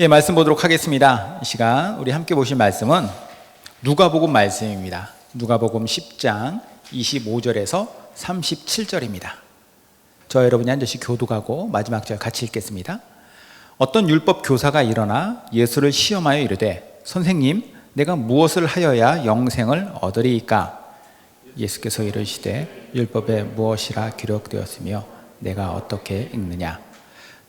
예, 말씀 보도록 하겠습니다. 이 시간 우리 함께 보실 말씀은 누가복음 말씀입니다. 누가복음 10장 25절에서 37절입니다. 저 여러분이 한 절씩 교독하고 마지막 절 같이 읽겠습니다. 어떤 율법 교사가 일어나 예수를 시험하여 이르되 선생님 내가 무엇을 하여야 영생을 얻으리이까 예수께서 이르시되 율법에 무엇이라 기록되었으며 내가 어떻게 읽느냐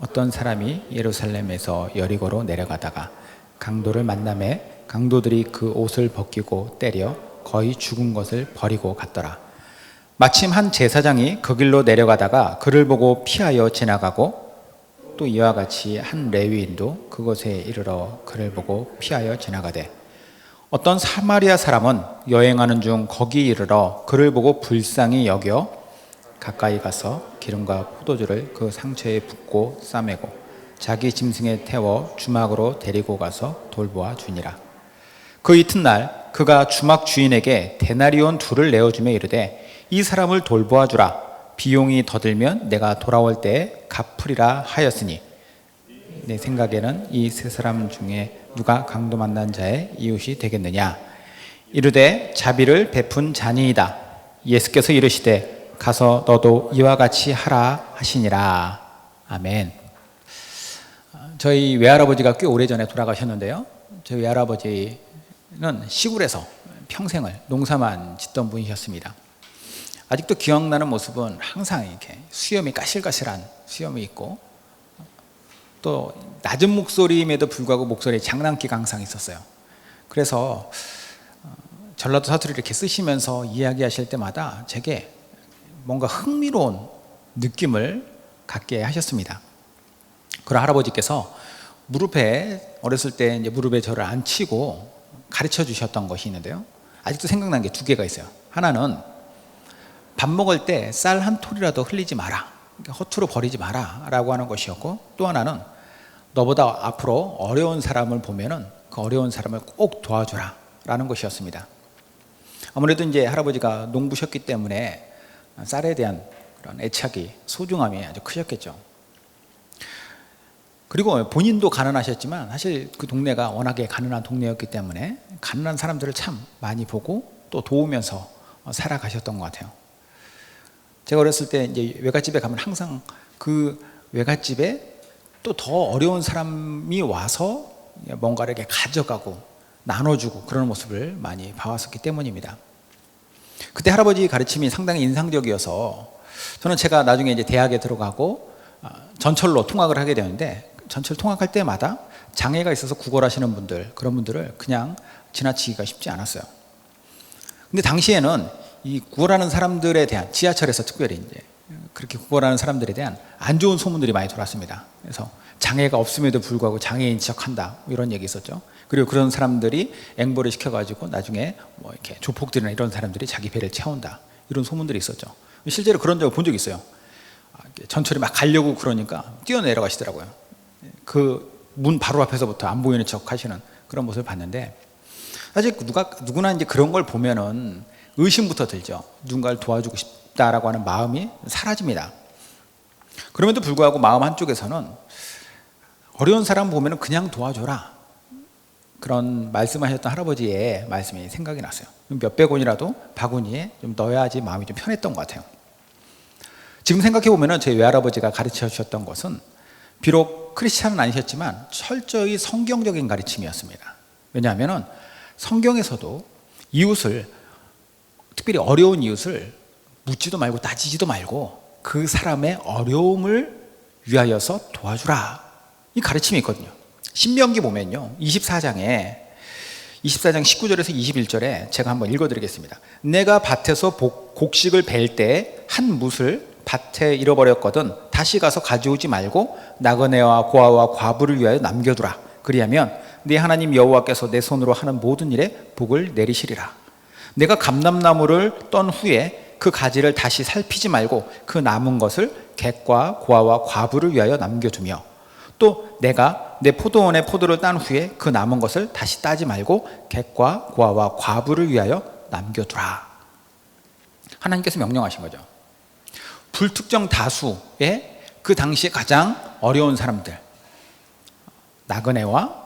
어떤 사람이 예루살렘에서 여리고로 내려가다가 강도를 만남에 강도들이 그 옷을 벗기고 때려 거의 죽은 것을 버리고 갔더라. 마침 한 제사장이 그 길로 내려가다가 그를 보고 피하여 지나가고 또 이와 같이 한 레위인도 그곳에 이르러 그를 보고 피하여 지나가되 어떤 사마리아 사람은 여행하는 중 거기 이르러 그를 보고 불쌍히 여겨 가까이 가서 기름과 포도주를 그 상처에 붓고 싸매고 자기 짐승에 태워 주막으로 데리고 가서 돌보아 주니라. 그 이튿날 그가 주막 주인에게 데나리온 둘을 내어주며 이르되 이 사람을 돌보아 주라. 비용이 더 들면 내가 돌아올 때에 갚으리라 하였으니 내 생각에는 이 세 사람 중에 누가 강도 만난 자의 이웃이 되겠느냐 이르되 자비를 베푼 자니이다 예수께서 이르시되 가서 너도 이와 같이 하라 하시니라. 아멘. 저희 외할아버지가 꽤 오래전에 돌아가셨는데요. 저희 외할아버지는 시골에서 평생을 농사만 짓던 분이셨습니다. 아직도 기억나는 모습은 항상 이렇게 수염이 까실까실한 수염이 있고 또 낮은 목소리임에도 불구하고 목소리에 장난기가 항상 있었어요. 그래서 어, 전라도 사투리 이렇게 쓰시면서 이야기하실 때마다 제게 뭔가 흥미로운 느낌을 갖게 하셨습니다. 그런 할아버지께서 무릎에 어렸을 때 이제 무릎에 저를 앉히고 가르쳐 주셨던 것이 있는데요. 아직도 생각나는 게두 개가 있어요. 하나는 밥 먹을 때 쌀 한 톨이라도 흘리지 마라. 그러니까 허투루 버리지 마라. 라고 하는 것이었고 또 하나는 너보다 앞으로 어려운 사람을 보면은 그 어려운 사람을 꼭 도와주라. 라는 것이었습니다. 아무래도 이제 할아버지가 농부셨기 때문에 쌀에 대한 그런 애착이, 소중함이 아주 크셨겠죠. 그리고 본인도 가난하셨지만 사실 그 동네가 워낙에 가난한 동네였기 때문에 가난한 사람들을 참 많이 보고 또 도우면서 살아가셨던 것 같아요. 제가 어렸을 때 이제 외갓집에 가면 항상 그 외갓집에 또 더 어려운 사람이 와서 뭔가를 이렇게 가져가고 나눠주고 그런 모습을 많이 봐왔었기 때문입니다. 그때 할아버지 가르침이 상당히 인상적이어서 저는 제가 나중에 이제 대학에 들어가고 아, 전철로 통학을 하게 되는데 전철 통학할 때마다 장애가 있어서 구걸하시는 분들 그런 분들을 그냥 지나치기가 쉽지 않았어요. 근데 당시에는 이 구걸하는 사람들에 대한 지하철에서 특별히 이제 그렇게 구걸하는 사람들에 대한 안 좋은 소문들이 많이 돌았습니다. 그래서 장애가 없음에도 불구하고 장애인 지적한다 뭐 이런 얘기 있었죠. 그리고 그런 사람들이 앵벌을 시켜가지고 나중에 뭐 이렇게 조폭들이나 이런 사람들이 자기 배를 채운다 이런 소문들이 있었죠. 실제로 그런 적을 본 적이 있어요. 아, 전철이 막 가려고 그러니까 뛰어내려가시더라고요. 그 문 바로 앞에서부터 안 보이는 척 하시는 그런 모습을 봤는데 사실 누가 누구나 이제 그런 걸 보면은 의심부터 들죠. 누군가를 도와주고 싶다라고 하는 마음이 사라집니다. 그럼에도 불구하고 마음 한쪽에서는 어려운 사람 보면 그냥 도와줘라. 그런 말씀하셨던 할아버지의 말씀이 생각이 났어요. 몇백 원이라도 바구니에 좀 넣어야지 마음이 좀 편했던 것 같아요. 지금 생각해 보면 저희 외할아버지가 가르쳐 주셨던 것은 비록 크리스찬은 아니셨지만 철저히 성경적인 가르침이었습니다. 왜냐하면 성경에서도 이웃을 특별히 어려운 이웃을 묻지도 말고 따지지도 말고 그 사람의 어려움을 위하여서 도와주라. 이 가르침이 있거든요. 신명기 보면요. 24장에 24장 19절에서 21절에 제가 한번 읽어 드리겠습니다. 내가 밭에서 곡식을 벨 때한 뭇을 밭에 잃어버렸거든 다시 가서 가져오지 말고 나그네와 고아와 과부를 위하여 남겨두라. 그리하면 네 하나님 여호와께서 내 손으로 하는 모든 일에 복을 내리시리라. 내가 감람나무를 떤 후에 그 가지를 다시 살피지 말고 그 남은 것을 객과 고아와 과부를 위하여 남겨두며 또 내가 내 포도원의 포도를 딴 후에 그 남은 것을 다시 따지 말고 객과 고아와 과부를 위하여 남겨두라. 하나님께서 명령하신 거죠. 불특정 다수의 그 당시에 가장 어려운 사람들 나그네와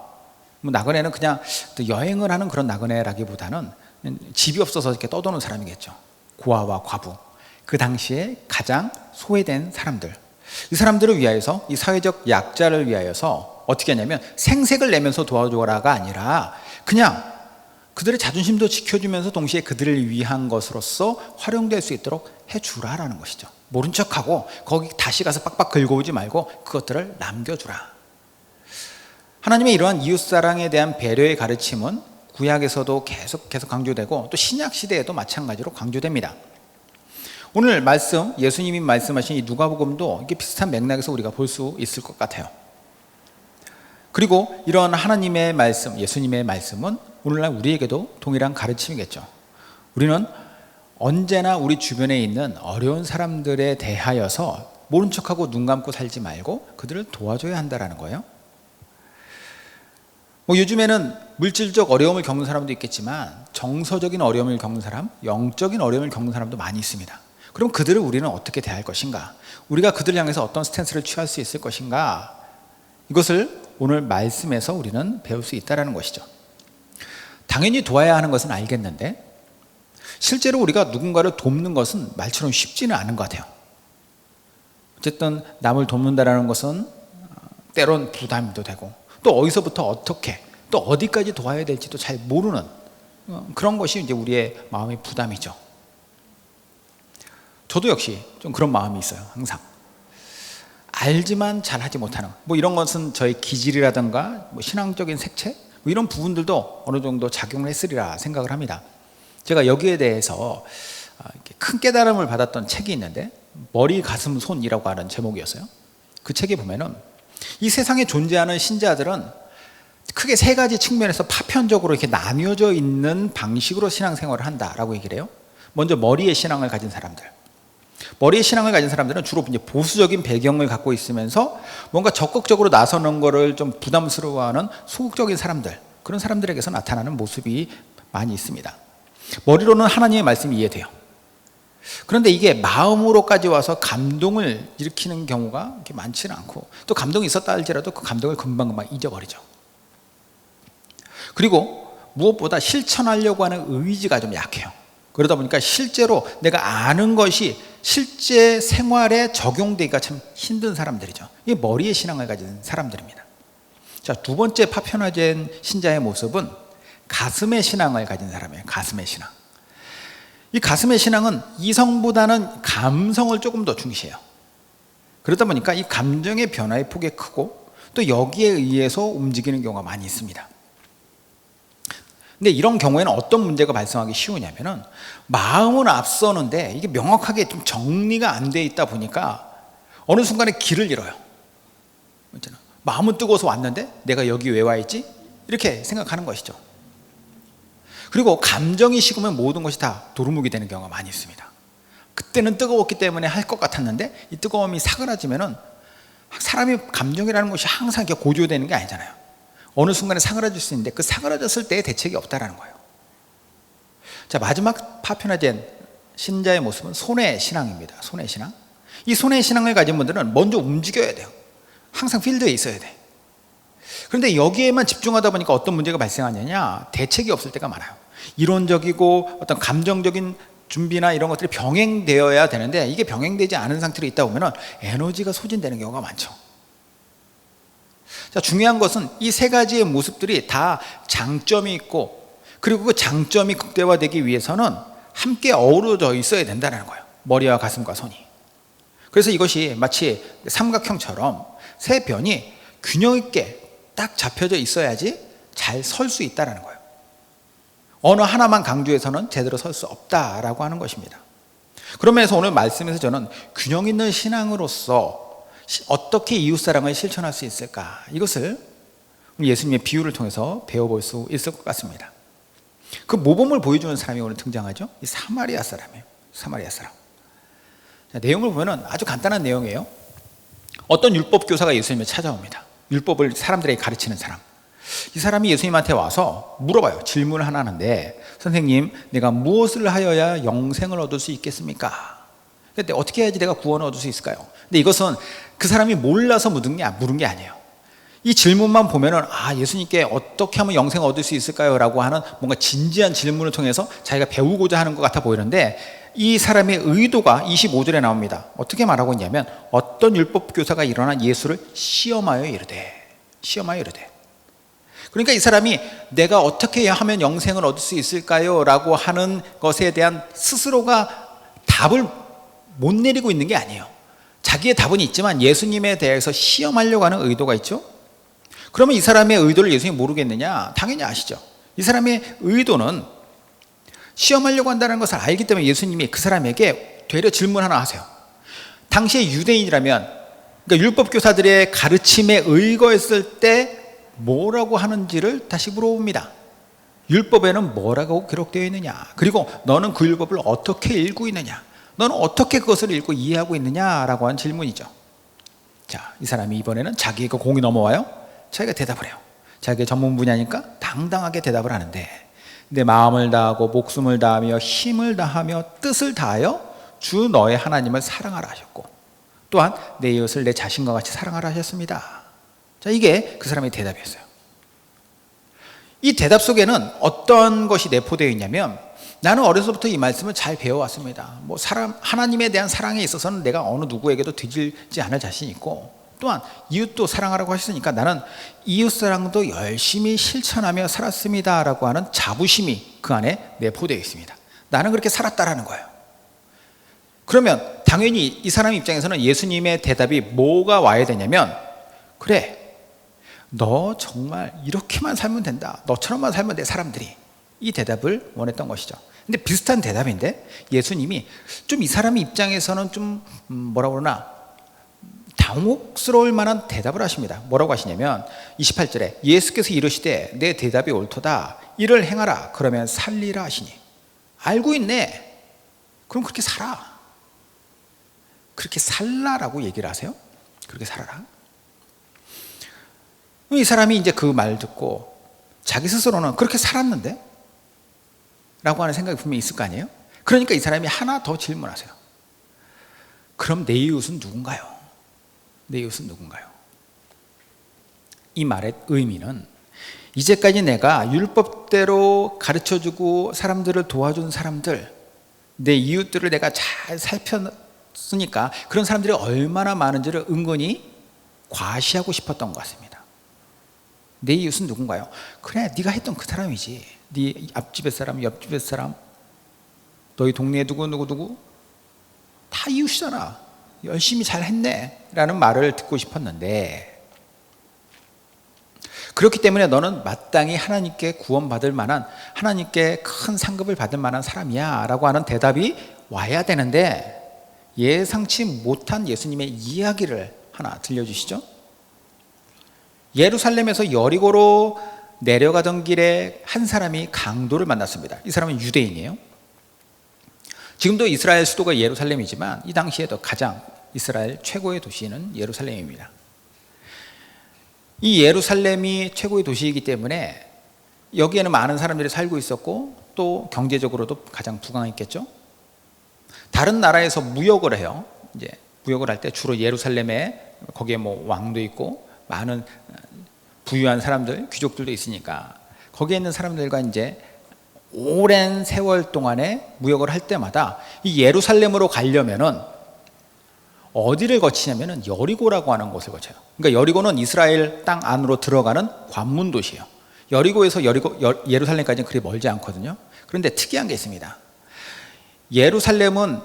뭐 나그네는 그냥 또 여행을 하는 그런 나그네라기보다는 집이 없어서 이렇게 떠도는 사람이겠죠. 고아와 과부 그 당시에 가장 소외된 사람들 이 사람들을 위하여서 이 사회적 약자를 위하여서 어떻게 하냐면 생색을 내면서 도와줘라가 아니라 그냥 그들의 자존심도 지켜주면서 동시에 그들을 위한 것으로서 활용될 수 있도록 해주라라는 것이죠. 모른 척하고 거기 다시 가서 빡빡 긁어오지 말고 그것들을 남겨주라. 하나님의 이러한 이웃사랑에 대한 배려의 가르침은 구약에서도 계속 계속 강조되고 또 신약 시대에도 마찬가지로 강조됩니다. 오늘 말씀 예수님이 말씀하신 이 누가복음도 이게 비슷한 맥락에서 우리가 볼 수 있을 것 같아요. 그리고 이런 하나님의 말씀, 예수님의 말씀은 오늘날 우리에게도 동일한 가르침이겠죠. 우리는 언제나 우리 주변에 있는 어려운 사람들에 대하여서 모른 척하고 눈 감고 살지 말고 그들을 도와줘야 한다라는 거예요. 뭐 요즘에는 물질적 어려움을 겪는 사람도 있겠지만 정서적인 어려움을 겪는 사람, 영적인 어려움을 겪는 사람도 많이 있습니다. 그럼 그들을 우리는 어떻게 대할 것인가? 우리가 그들을 향해서 어떤 스탠스를 취할 수 있을 것인가? 이것을 오늘 말씀에서 우리는 배울 수 있다라는 것이죠. 당연히 도와야 하는 것은 알겠는데 실제로 우리가 누군가를 돕는 것은 말처럼 쉽지는 않은 것 같아요. 어쨌든 남을 돕는다라는 것은 때론 부담도 되고 또 어디서부터 어떻게 또 어디까지 도와야 될지도 잘 모르는 그런 것이 이제 우리의 마음의 부담이죠. 저도 역시 좀 그런 마음이 있어요. 항상. 알지만 잘하지 못하는 뭐 이런 것은 저의 기질이라든가 뭐 신앙적인 색채 뭐 이런 부분들도 어느 정도 작용을 했으리라 생각을 합니다. 제가 여기에 대해서 아, 큰 깨달음을 받았던 책이 있는데 머리 가슴 손이라고 하는 제목이었어요. 그 책에 보면은 이 세상에 존재하는 신자들은 크게 세 가지 측면에서 파편적으로 이렇게 나뉘어져 있는 방식으로 신앙생활을 한다라고 얘기를 해요. 먼저 머리의 신앙을 가진 사람들. 머리의 신앙을 가진 사람들은 주로 이제 보수적인 배경을 갖고 있으면서 뭔가 적극적으로 나서는 것을 좀 부담스러워하는 소극적인 사람들 그런 사람들에게서 나타나는 모습이 많이 있습니다. 머리로는 하나님의 말씀이 이해돼요. 그런데 이게 마음으로까지 와서 감동을 일으키는 경우가 많지는 않고 또 감동이 있었다 할지라도 그 감동을 금방금방 잊어버리죠. 그리고 무엇보다 실천하려고 하는 의지가 좀 약해요. 그러다 보니까 실제로 내가 아는 것이 실제 생활에 적용되기가 참 힘든 사람들이죠. 이게 머리에 신앙을 가진 사람들입니다. 자, 두 번째 파편화된 신자의 모습은 가슴의 신앙을 가진 사람이에요. 가슴의 신앙. 이 가슴의 신앙은 이성보다는 감성을 조금 더 중시해요. 그러다 보니까 이 감정의 변화의 폭이 크고 또 여기에 의해서 움직이는 경우가 많이 있습니다. 근데 이런 경우에는 어떤 문제가 발생하기 쉬우냐면은 마음은 앞서는데 이게 명확하게 좀 정리가 안 돼 있다 보니까 어느 순간에 길을 잃어요. 마음은 뜨거워서 왔는데 내가 여기 왜 와 있지? 이렇게 생각하는 것이죠. 그리고 감정이 식으면 모든 것이 다 도루묵이 되는 경우가 많이 있습니다. 그때는 뜨거웠기 때문에 할 것 같았는데 이 뜨거움이 사그라지면은 사람이 감정이라는 것이 항상 이렇게 고조되는 게 아니잖아요. 어느 순간에 사그라질 수 있는데 그 사그라졌을 때의 대책이 없다라는 거예요. 자, 마지막 파편화된 신자의 모습은 손의 신앙입니다. 손의 신앙. 이 손의 신앙을 가진 분들은 먼저 움직여야 돼요. 항상 필드에 있어야 돼. 그런데 여기에만 집중하다 보니까 어떤 문제가 발생하느냐? 대책이 없을 때가 많아요. 이론적이고 어떤 감정적인 준비나 이런 것들이 병행되어야 되는데 이게 병행되지 않은 상태로 있다 보면 에너지가 소진되는 경우가 많죠. 자, 중요한 것은 이 세 가지의 모습들이 다 장점이 있고 그리고 그 장점이 극대화되기 위해서는 함께 어우러져 있어야 된다는 거예요. 머리와 가슴과 손이. 그래서 이것이 마치 삼각형처럼 세 변이 균형 있게 딱 잡혀져 있어야지 잘 설 수 있다는 거예요. 어느 하나만 강조해서는 제대로 설 수 없다라고 하는 것입니다. 그러면서 오늘 말씀에서 저는 균형 있는 신앙으로서 어떻게 이웃사랑을 실천할 수 있을까? 이것을 예수님의 비유를 통해서 배워볼 수 있을 것 같습니다. 그 모범을 보여주는 사람이 오늘 등장하죠. 이 사마리아 사람이에요. 사마리아 사람. 자, 내용을 보면 아주 간단한 내용이에요. 어떤 율법 교사가 예수님을 찾아옵니다. 율법을 사람들에게 가르치는 사람. 이 사람이 예수님한테 와서 물어봐요. 질문을 하나 하는데, 선생님, 내가 무엇을 하여야 영생을 얻을 수 있겠습니까? 근데 어떻게 해야지 내가 구원을 얻을 수 있을까요? 근데 이것은 그 사람이 몰라서 묻은 게, 물은 게 아니에요. 이 질문만 보면은, 아, 예수님께 어떻게 하면 영생을 얻을 수 있을까요? 라고 하는 뭔가 진지한 질문을 통해서 자기가 배우고자 하는 것 같아 보이는데, 이 사람의 의도가 25절에 나옵니다. 어떻게 말하고 있냐면, 어떤 율법 교사가 일어나 예수를 시험하여 이르되, 시험하여 이르되. 그러니까 이 사람이 내가 어떻게 하면 영생을 얻을 수 있을까요? 라고 하는 것에 대한 스스로가 답을 못 내리고 있는 게 아니에요. 자기의 답은 있지만 예수님에 대해서 시험하려고 하는 의도가 있죠. 그러면 이 사람의 의도를 예수님이 모르겠느냐? 당연히 아시죠. 이 사람의 의도는 시험하려고 한다는 것을 알기 때문에 예수님이 그 사람에게 되려 질문 하나 하세요. 당시에 유대인이라면 그러니까 율법 교사들의 가르침에 의거했을 때 뭐라고 하는지를 다시 물어봅니다. 율법에는 뭐라고 기록되어 있느냐? 그리고 너는 그 율법을 어떻게 읽고 있느냐? 너는 어떻게 그것을 읽고 이해하고 있느냐라고 한 질문이죠. 자, 이 사람이 이번에는 자기가 공이 넘어와요. 자기가 대답을 해요. 자기의 전문 분야니까 당당하게 대답을 하는데 내 마음을 다하고 목숨을 다하며 힘을 다하며 뜻을 다하여 주 너의 하나님을 사랑하라 하셨고 또한 내 이웃을 내 자신과 같이 사랑하라 하셨습니다. 자, 이게 그 사람의 대답이었어요. 이 대답 속에는 어떤 것이 내포되어 있냐면 나는 어려서부터 이 말씀을 잘 배워왔습니다. 뭐 사람 하나님에 대한 사랑에 있어서는 내가 어느 누구에게도 뒤질지 않을 자신이 있고 또한 이웃도 사랑하라고 하셨으니까 나는 이웃 사랑도 열심히 실천하며 살았습니다라고 하는 자부심이 그 안에 내포되어 있습니다. 나는 그렇게 살았다라는 거예요. 그러면 당연히 이 사람 입장에서는 예수님의 대답이 뭐가 와야 되냐면 그래 너 정말 이렇게만 살면 된다. 너처럼만 살면 돼 사람들이 이 대답을 원했던 것이죠. 근데 비슷한 대답인데 예수님이 좀 이 사람 입장에서는 좀 음, 뭐라 그러나 당혹스러울 만한 대답을 하십니다. 뭐라고 하시냐면 28절에 예수께서 이르시되 내 대답이 옳도다. 이를 행하라. 그러면 살리라 하시니. 알고 있네. 그럼 그렇게 살아. 그렇게 살라라고 얘기를 하세요. 그렇게 살아라. 이 사람이 이제 그 말 듣고 자기 스스로는 그렇게 살았는데? 라고 하는 생각이 분명히 있을 거 아니에요? 그러니까 이 사람이 하나 더 질문하세요. 그럼 내 이웃은 누군가요? 내 이웃은 누군가요? 이 말의 의미는 이제까지 내가 율법대로 가르쳐 주고 사람들을 도와준 사람들, 내 이웃들을 내가 잘 살폈으니까 그런 사람들이 얼마나 많은지를 은근히 과시하고 싶었던 것 같습니다. 내 이웃은 누군가요? 그래, 네가 했던 그 사람이지. 네 앞집의 사람, 옆집의 사람, 너희 동네에 누구 누구 누구 다 이웃이잖아. 열심히 잘 했네. 라는 말을 듣고 싶었는데, 그렇기 때문에 너는 마땅히 하나님께 구원받을 만한, 하나님께 큰 상급을 받을 만한 사람이야. 라고 하는 대답이 와야 되는데, 예상치 못한 예수님의 이야기를 하나 들려주시죠. 예루살렘에서 여리고로 내려가던 길에 한 사람이 강도를 만났습니다. 이 사람은 유대인이에요. 지금도 이스라엘 수도가 예루살렘이지만 이 당시에도 가장 이스라엘 최고의 도시는 예루살렘입니다. 이 예루살렘이 최고의 도시이기 때문에 여기에는 많은 사람들이 살고 있었고 또 경제적으로도 가장 부강했겠죠. 다른 나라에서 무역을 해요. 이제 무역을 할 때 주로 예루살렘에 거기에 뭐 왕도 있고 많은 부유한 사람들, 귀족들도 있으니까 거기에 있는 사람들과 이제 오랜 세월 동안에 무역을 할 때마다 이 예루살렘으로 가려면은 어디를 거치냐면은 여리고라고 하는 곳을 거쳐요. 그러니까 여리고는 이스라엘 땅 안으로 들어가는 관문 도시예요. 여리고에서 여리고 예루살렘까지는 그리 멀지 않거든요. 그런데 특이한 게 있습니다. 예루살렘은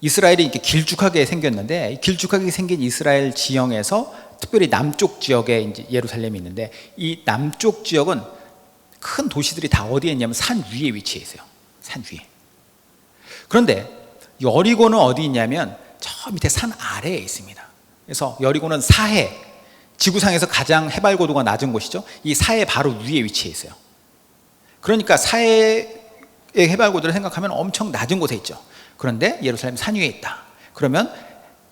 이스라엘이 이렇게 길쭉하게 생겼는데 길쭉하게 생긴 이스라엘 지형에서 특별히 남쪽 지역에 이제 예루살렘이 있는데 이 남쪽 지역은 큰 도시들이 다 어디에 있냐면 산 위에 위치해 있어요. 산 위에. 그런데 여리고는 어디 있냐면 저 밑에 산 아래에 있습니다. 그래서 여리고는 사해 지구상에서 가장 해발 고도가 낮은 곳이죠. 이 사해 바로 위에 위치해 있어요. 그러니까 사해의 해발 고도를 생각하면 엄청 낮은 곳에 있죠. 그런데 예루살렘 산 위에 있다. 그러면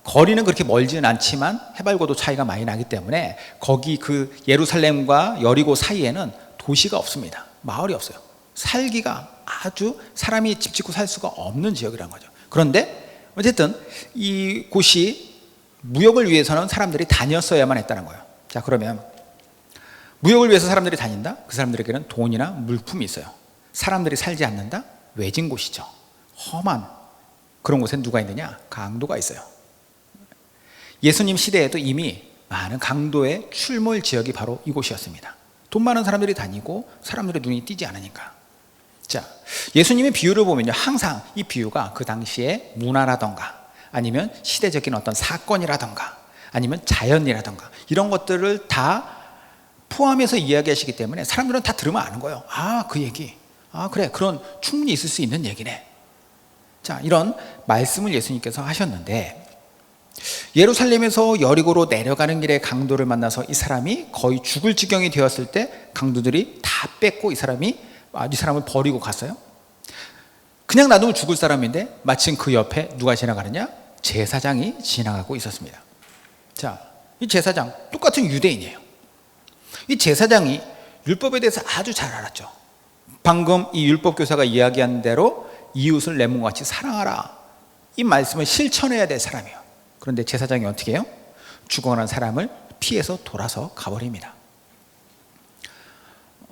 거리는 그렇게 멀지는 않지만 해발 고도 차이가 많이 나기 때문에 거기 그 예루살렘과 여리고 사이에는 도시가 없습니다. 마을이 없어요. 살기가 아주 사람이 집 짓고 살 수가 없는 지역이라는 거죠. 그런데 어쨌든 이 곳이 무역을 위해서는 사람들이 다녔어야만 했다는 거예요. 자, 그러면 무역을 위해서 사람들이 다닌다? 그 사람들에게는 돈이나 물품이 있어요. 사람들이 살지 않는다? 외진 곳이죠. 험한 그런 곳엔 누가 있느냐? 강도가 있어요. 예수님 시대에도 이미 많은 강도의 출몰 지역이 바로 이곳이었습니다. 돈 많은 사람들이 다니고 사람들의 눈이 띄지 않으니까. 자, 예수님의 비유를 보면요. 항상 이 비유가 그 당시에 문화라던가 아니면 시대적인 어떤 사건이라던가 아니면 자연이라던가 이런 것들을 다 포함해서 이야기하시기 때문에 사람들은 다 들으면 아는 거예요. 아, 그 얘기. 아, 그래. 그런 충분히 있을 수 있는 얘기네. 자, 이런 말씀을 예수님께서 하셨는데 예루살렘에서 여리고로 내려가는 길에 강도를 만나서 이 사람이 거의 죽을 지경이 되었을 때 강도들이 다 뺏고 이 사람이 아, 이 사람을 버리고 갔어요. 그냥 놔두면 죽을 사람인데 마침 그 옆에 누가 지나가느냐? 제사장이 지나가고 있었습니다. 자, 이 제사장 똑같은 유대인이에요. 이 제사장이 율법에 대해서 아주 잘 알았죠. 방금 이 율법 교사가 이야기한 대로 이웃을 내 몸과 같이 사랑하라. 이 말씀을 실천해야 될 사람이에요. 그런데 제사장이 어떻게 해요? 죽어가는 사람을 피해서 돌아서 가버립니다.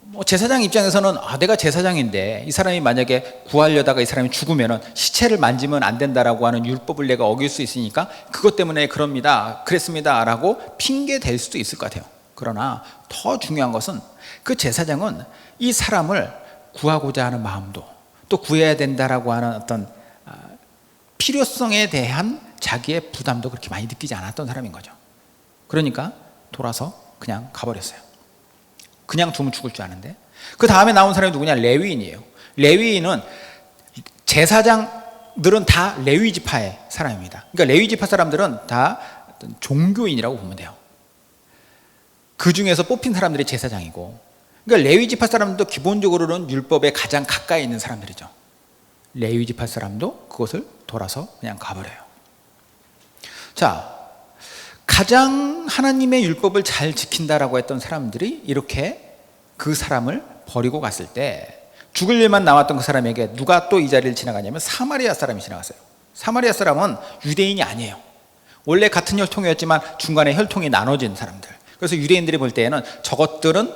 뭐 제사장 입장에서는 아, 내가 제사장인데 이 사람이 만약에 구하려다가 이 사람이 죽으면은 시체를 만지면 안 된다라고 하는 율법을 내가 어길 수 있으니까 그것 때문에 그럽니다. 그랬습니다라고 핑계 댈 수도 있을 것 같아요. 그러나 더 중요한 것은 그 제사장은 이 사람을 구하고자 하는 마음도 또 구해야 된다라고 하는 어떤 아, 필요성에 대한 자기의 부담도 그렇게 많이 느끼지 않았던 사람인 거죠. 그러니까 돌아서 그냥 가버렸어요. 그냥 두면 죽을 줄 아는데. 그 다음에 나온 사람이 누구냐? 레위인이에요. 레위인은 제사장들은 다 레위 지파의 사람입니다. 그러니까 레위 지파 사람들은 다 종교인이라고 보면 돼요. 그 중에서 뽑힌 사람들이 제사장이고, 그러니까 레위 지파 사람도 기본적으로는 율법에 가장 가까이 있는 사람들이죠. 레위 지파 사람도 그것을 돌아서 그냥 가버려요. 자, 가장 하나님의 율법을 잘 지킨다라고 했던 사람들이 이렇게 그 사람을 버리고 갔을 때 죽을 일만 남았던 그 사람에게 누가 또 이 자리를 지나가냐면 사마리아 사람이 지나갔어요. 사마리아 사람은 유대인이 아니에요. 원래 같은 혈통이었지만 중간에 혈통이 나눠진 사람들. 그래서 유대인들이 볼 때에는 저것들은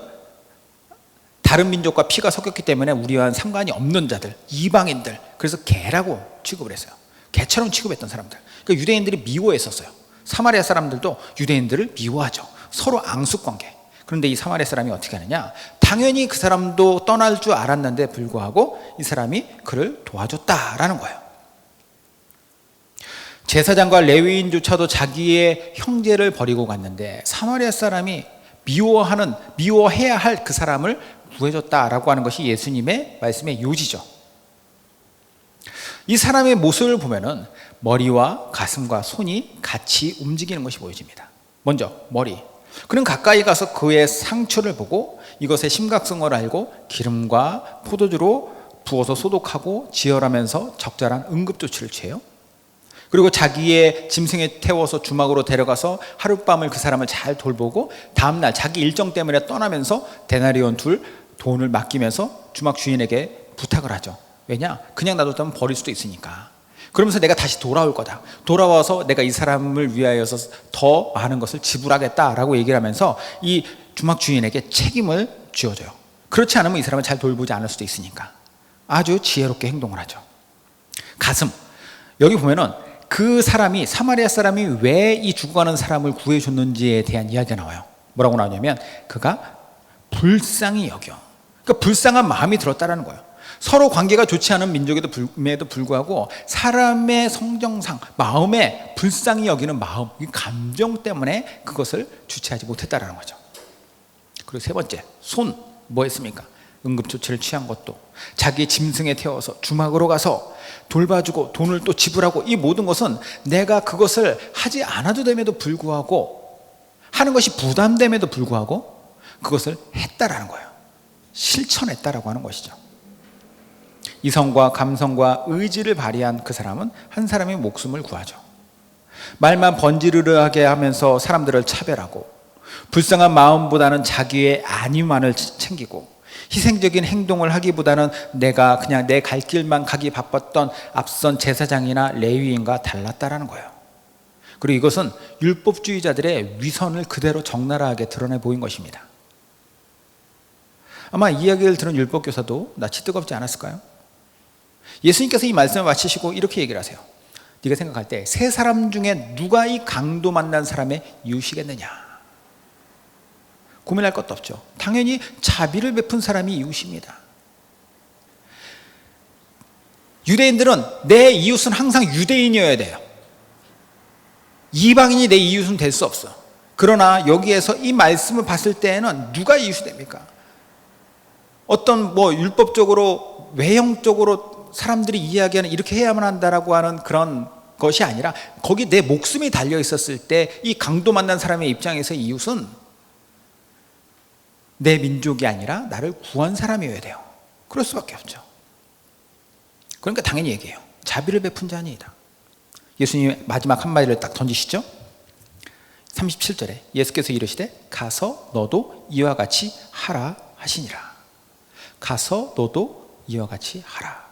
다른 민족과 피가 섞였기 때문에 우리와는 상관이 없는 자들, 이방인들. 그래서 개라고 취급을 했어요. 개처럼 취급했던 사람들. 그러니까 유대인들이 미워했었어요. 사마리아 사람들도 유대인들을 미워하죠. 서로 앙숙 관계. 그런데 이 사마리아 사람이 어떻게 하느냐? 당연히 그 사람도 떠날 줄 알았는데 불구하고 이 사람이 그를 도와줬다라는 거예요. 제사장과 레위인조차도 자기의 형제를 버리고 갔는데 사마리아 사람이 미워하는 미워해야 할 그 사람을 구해줬다라고 하는 것이 예수님의 말씀의 요지죠. 이 사람의 모습을 보면은 머리와 가슴과 손이 같이 움직이는 것이 보여집니다. 먼저 머리. 그는 가까이 가서 그의 상처를 보고 이것의 심각성을 알고 기름과 포도주로 부어서 소독하고 지혈하면서 적절한 응급 조치를 취해요. 그리고 자기의 짐승에 태워서 주막으로 데려가서 하룻밤을 그 사람을 잘 돌보고 다음날 자기 일정 때문에 떠나면서 데나리온 둘 돈을 맡기면서 주막 주인에게 부탁을 하죠. 왜냐? 그냥 놔뒀다면 버릴 수도 있으니까. 그러면서 내가 다시 돌아올 거다. 돌아와서 내가 이 사람을 위하여서 더 많은 것을 지불하겠다라고 얘기를 하면서 이 주막 주인에게 책임을 쥐어줘요. 그렇지 않으면 이 사람을 잘 돌보지 않을 수도 있으니까. 아주 지혜롭게 행동을 하죠. 가슴. 여기 보면은 그 사람이 사마리아 사람이 왜 이 죽어가는 사람을 구해줬는지에 대한 이야기가 나와요. 뭐라고 나오냐면 그가 불쌍히 여겨. 그러니까 불쌍한 마음이 들었다라는 거예요. 서로 관계가 좋지 않은 민족에도 불구하고 사람의 성정상 마음에 불쌍히 여기는 마음, 이 감정 때문에 그것을 주체하지 못했다라는 거죠. 그리고 세 번째, 손 뭐했습니까? 응급 조치를 취한 것도 자기 짐승에 태워서 주막으로 가서 돌봐주고 돈을 또 지불하고 이 모든 것은 내가 그것을 하지 않아도 됨에도 불구하고 하는 것이 부담됨에도 불구하고 그것을 했다라는 거예요. 실천했다라고 하는 것이죠. 이성과 감성과 의지를 발휘한 그 사람은 한 사람의 목숨을 구하죠. 말만 번지르르하게 하면서 사람들을 차별하고 불쌍한 마음보다는 자기의 안위만을 챙기고 희생적인 행동을 하기보다는 내가 그냥 내 갈 길만 가기 바빴던 앞선 제사장이나 레위인과 달랐다라는 거예요. 그리고 이것은 율법주의자들의 위선을 그대로 적나라하게 드러내 보인 것입니다. 아마 이야기를 들은 율법교사도 낯이 뜨겁지 않았을까요? 예수님께서 이 말씀을 마치시고 이렇게 얘기를 하세요. 네가 생각할 때 세 사람 중에 누가 이 강도 만난 사람의 이웃이겠느냐? 고민할 것도 없죠. 당연히 자비를 베푼 사람이 이웃입니다. 유대인들은 내 이웃은 항상 유대인이어야 돼요. 이방인이 내 이웃은 될 수 없어. 그러나 여기에서 이 말씀을 봤을 때에는 누가 이웃이 됩니까? 어떤 뭐 율법적으로 외형적으로 사람들이 이야기하는 이렇게 해야만 한다라고 하는 그런 것이 아니라 거기 내 목숨이 달려 있었을 때 이 강도 만난 사람의 입장에서 이웃은 내 민족이 아니라 나를 구한 사람이어야 돼요. 그럴 수밖에 없죠. 그러니까 당연히 얘기해요. 자비를 베푼 자니이다. 예수님 마지막 한마디를 딱 던지시죠. 37절에 예수께서 이르시되 가서 너도 이와 같이 하라 하시니라. 가서 너도 이와 같이 하라.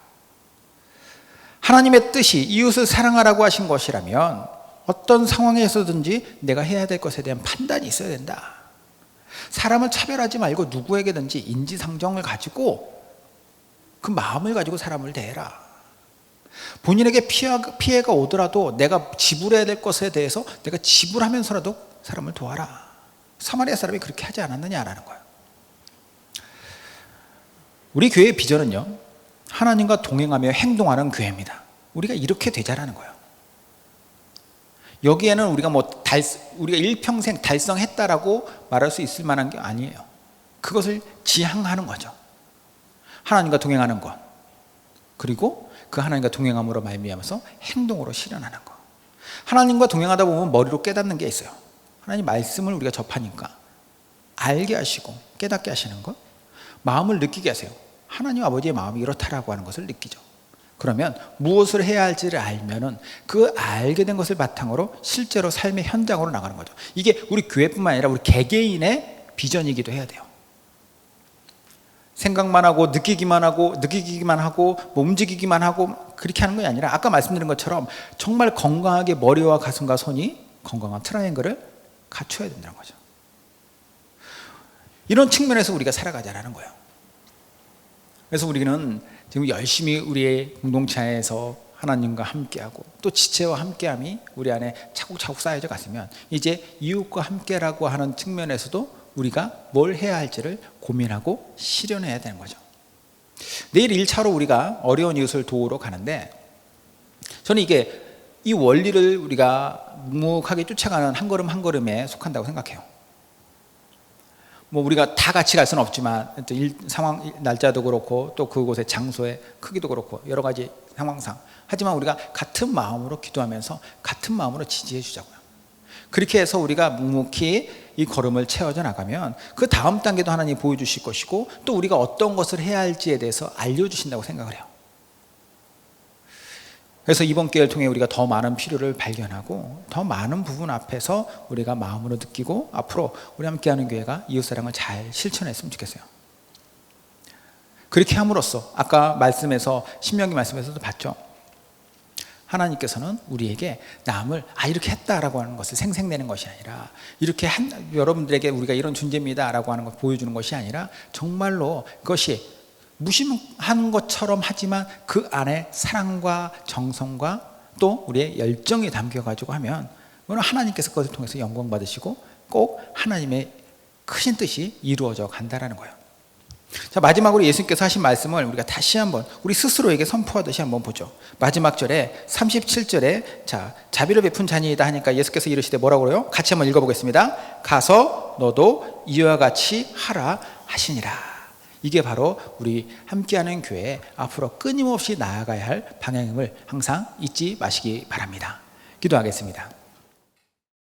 하나님의 뜻이 이웃을 사랑하라고 하신 것이라면 어떤 상황에서든지 내가 해야 될 것에 대한 판단이 있어야 된다. 사람을 차별하지 말고 누구에게든지 인지상정을 가지고 그 마음을 가지고 사람을 대해라. 본인에게 피해 가 오더라도 내가 지불해야 될 것에 대해서 내가 지불하면서라도 사람을 도와라. 사마리아 사람이 그렇게 하지 않았느냐라는 거예요. 우리 교회의 비전은요, 하나님과 동행하며 행동하는 교회입니다. 우리가 이렇게 되자라는 거예요. 여기에는 우리가 뭐 달, 우리가 일평생 달성했다라고 말할 수 있을 만한 게 아니에요. 그것을 지향하는 거죠. 하나님과 동행하는 것. 그리고 그 하나님과 동행함으로 말미암아서 행동으로 실현하는 것. 하나님과 동행하다 보면 머리로 깨닫는 게 있어요. 하나님 말씀을 우리가 접하니까 알게 하시고 깨닫게 하시는 것. 마음을 느끼게 하세요. 하나님 아버지의 마음이 이렇다라고 하는 것을 느끼죠. 그러면 무엇을 해야 할지를 알면은 그 알게 된 것을 바탕으로 실제로 삶의 현장으로 나가는 거죠. 이게 우리 교회뿐만 아니라 우리 개개인의 비전이기도 해야 돼요. 생각만 하고 느끼기만 하고 느끼기만 하고 뭐 움직이기만 하고 그렇게 하는 게 아니라 아까 말씀드린 것처럼 정말 건강하게 머리와 가슴과 손이 건강한 트라이앵글을 갖춰야 된다는 거죠. 이런 측면에서 우리가 살아가자라는 거예요. 그래서 우리는 지금 열심히 우리의 공동체에서 하나님과 함께하고 또 지체와 함께함이 우리 안에 차곡차곡 쌓여져 갔으면 이제 이웃과 함께라고 하는 측면에서도 우리가 뭘 해야 할지를 고민하고 실현해야 되는 거죠. 내일 1차로 우리가 어려운 이웃을 도우러 가는데 저는 이게 이 원리를 우리가 묵묵하게 쫓아가는 한 걸음 한 걸음에 속한다고 생각해요. 뭐 우리가 다 같이 갈 수는 없지만 또 일, 상황 날짜도 그렇고 또 그곳의 장소의 크기도 그렇고 여러 가지 상황상 하지만 우리가 같은 마음으로 기도하면서 같은 마음으로 지지해 주자고요. 그렇게 해서 우리가 묵묵히 이 걸음을 채워져 나가면 그 다음 단계도 하나님 보여주실 것이고 또 우리가 어떤 것을 해야 할지에 대해서 알려주신다고 생각을 해요. 그래서 이번 기회를 통해 우리가 더 많은 필요를 발견하고 더 많은 부분 앞에서 우리가 마음으로 느끼고 앞으로 우리 함께하는 교회가 이웃사랑을 잘 실천했으면 좋겠어요. 그렇게 함으로써 아까 말씀에서 신명기 말씀에서도 봤죠. 하나님께서는 우리에게 남을 아 이렇게 했다라고 하는 것을 생생내는 것이 아니라 이렇게 한 여러분들에게 우리가 이런 존재입니다라고 하는 걸 보여주는 것이 아니라 정말로 그것이 무심한 것처럼 하지만 그 안에 사랑과 정성과 또 우리의 열정이 담겨가지고 하면 하나님께서 그것을 통해서 영광 받으시고 꼭 하나님의 크신 뜻이 이루어져 간다라는 거예요. 자 마지막으로 예수님께서 하신 말씀을 우리가 다시 한번 우리 스스로에게 선포하듯이 한번 보죠. 마지막 절에 37절에 자 자비를 베푼 자니이다 하니까 예수께서 이르시되 뭐라고 그래요? 같이 한번 읽어보겠습니다. 가서 너도 이와 같이 하라 하시니라. 이게 바로 우리 함께하는 교회 앞으로 끊임없이 나아가야 할 방향임을 항상 잊지 마시기 바랍니다. 기도하겠습니다.